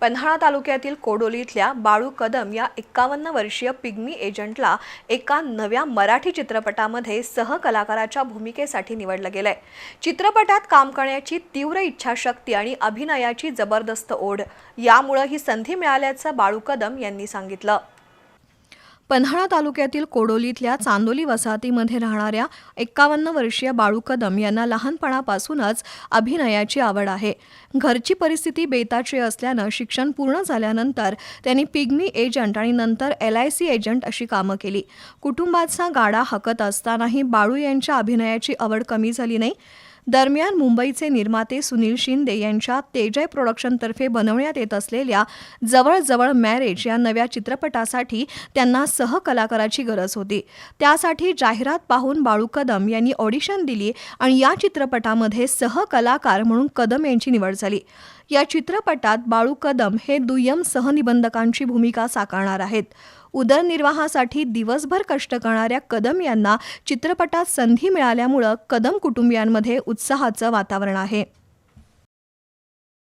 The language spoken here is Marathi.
पन्हाळा तालुक्यातील कोडोली इथल्या बाळू कदम या एक्कावन्न वर्षीय पिग्मी एजंटला एका नव्या मराठी चित्रपटामध्ये सहकलाकाराच्या भूमिकेसाठी निवडलं गेलंय. चित्रपटात काम करण्याची तीव्र इच्छाशक्ती आणि अभिनयाची जबरदस्त ओढ. यामुळं ही संधी मिळाल्याचं बाळू कदम यांनी सांगितलं. पन्हाळा तालुक्यातील कोडोलीतल्या चांदोली वसाहतीमध्ये राहणाऱ्या एक्कावन्न वर्षीय बाळू कदम यांना लहानपणापासूनच अभिनयाची आवड आहे. घरची परिस्थिती बेताची असल्यानं शिक्षण पूर्ण झाल्यानंतर त्यांनी पिग्मी एजंट आणि नंतर एल आय सी एजंट अशी कामं केली. कुटुंबाचा गाडा हकत असतानाही बाळू यांच्या अभिनयाची आवड कमी झाली नाही. दरम्यान मुंबईचे निर्माते सुनील शिंदे यांच्या तेजय प्रोडक्शनतर्फे बनवण्यात येत असलेल्या जवळजवळ मॅरेज या नव्या चित्रपटासाठी त्यांना सहकलाकाराची गरज होती. त्यासाठी जाहिरात पाहून बाळू कदम यांनी ऑडिशन दिली आणि या चित्रपटामध्ये सहकलाकार म्हणून कदम यांची निवड झाली. या चित्रपटात बाळू कदम हे दुय्यम सहनिबंधकांची भूमिका साकारणार आहेत. उदरनिर्वाहासाठी दिवसभर कष्ट करणाऱ्या कदम यांना चित्रपटात संधी मिळाल्यामुळं कदम कुटुंबियांमध्ये उत्साहाचं वातावरण आहे.